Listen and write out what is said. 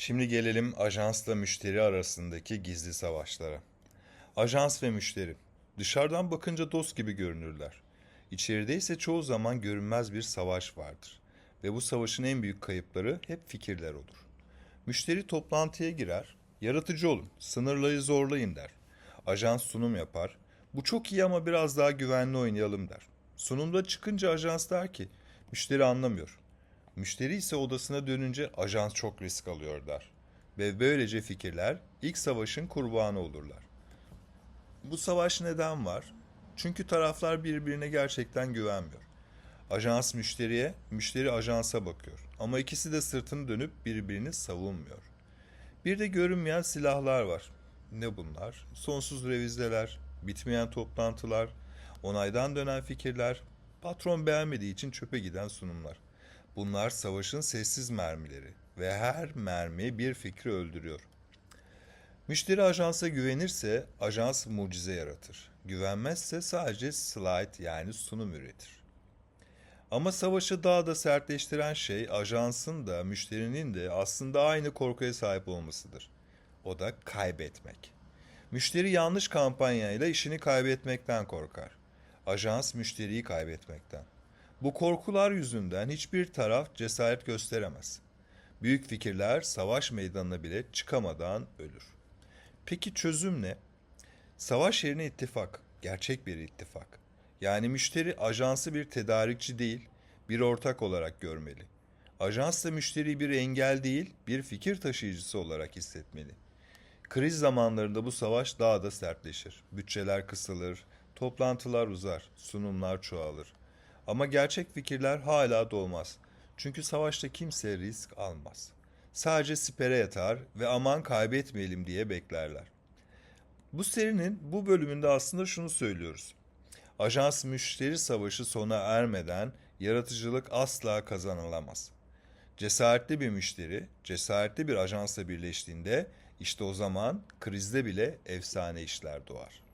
Şimdi gelelim ajansla müşteri arasındaki gizli savaşlara. Ajans ve müşteri. Dışarıdan bakınca dost gibi görünürler. İçeride ise çoğu zaman görünmez bir savaş vardır. Ve bu savaşın en büyük kayıpları hep fikirler olur. Müşteri toplantıya girer, yaratıcı olun, sınırları zorlayın der. Ajans sunum yapar, bu çok iyi ama biraz daha güvenli oynayalım der. Sunumda çıkınca ajans der ki, müşteri anlamıyor. Müşteri ise odasına dönünce ajans çok risk alıyor der. Ve böylece fikirler ilk savaşın kurbanı olurlar. Bu savaş neden var? Çünkü taraflar birbirine gerçekten güvenmiyor. Ajans müşteriye, müşteri ajansa bakıyor. Ama ikisi de sırtını dönüp birbirini savunmuyor. Bir de görünmeyen silahlar var. Ne bunlar? Sonsuz revizeler, bitmeyen toplantılar, onaydan dönen fikirler, patron beğenmediği için çöpe giden sunumlar. Bunlar savaşın sessiz mermileri ve her mermi bir fikri öldürüyor. Müşteri ajansa güvenirse ajans mucize yaratır. Güvenmezse sadece slide yani sunum üretir. Ama savaşı daha da sertleştiren şey ajansın da müşterinin de aslında aynı korkuya sahip olmasıdır. O da kaybetmek. Müşteri yanlış kampanyayla işini kaybetmekten korkar. Ajans müşteriyi kaybetmekten. Bu korkular yüzünden hiçbir taraf cesaret gösteremez. Büyük fikirler savaş meydanına bile çıkamadan ölür. Peki çözüm ne? Savaş yerine ittifak, gerçek bir ittifak. Yani müşteri ajansı bir tedarikçi değil, bir ortak olarak görmeli. Ajans da müşteriyi bir engel değil, bir fikir taşıyıcısı olarak hissetmeli. Kriz zamanlarında bu savaş daha da sertleşir. Bütçeler kısılır, toplantılar uzar, sunumlar çoğalır. Ama gerçek fikirler hala doğmaz. Çünkü savaşta kimse risk almaz. Sadece sipere yatar ve aman kaybetmeyelim diye beklerler. Bu serinin bu bölümünde aslında şunu söylüyoruz. Ajans müşteri savaşı sona ermeden yaratıcılık asla kazanılamaz. Cesaretli bir müşteri, cesaretli bir ajansla birleştiğinde işte o zaman krizde bile efsane işler doğar.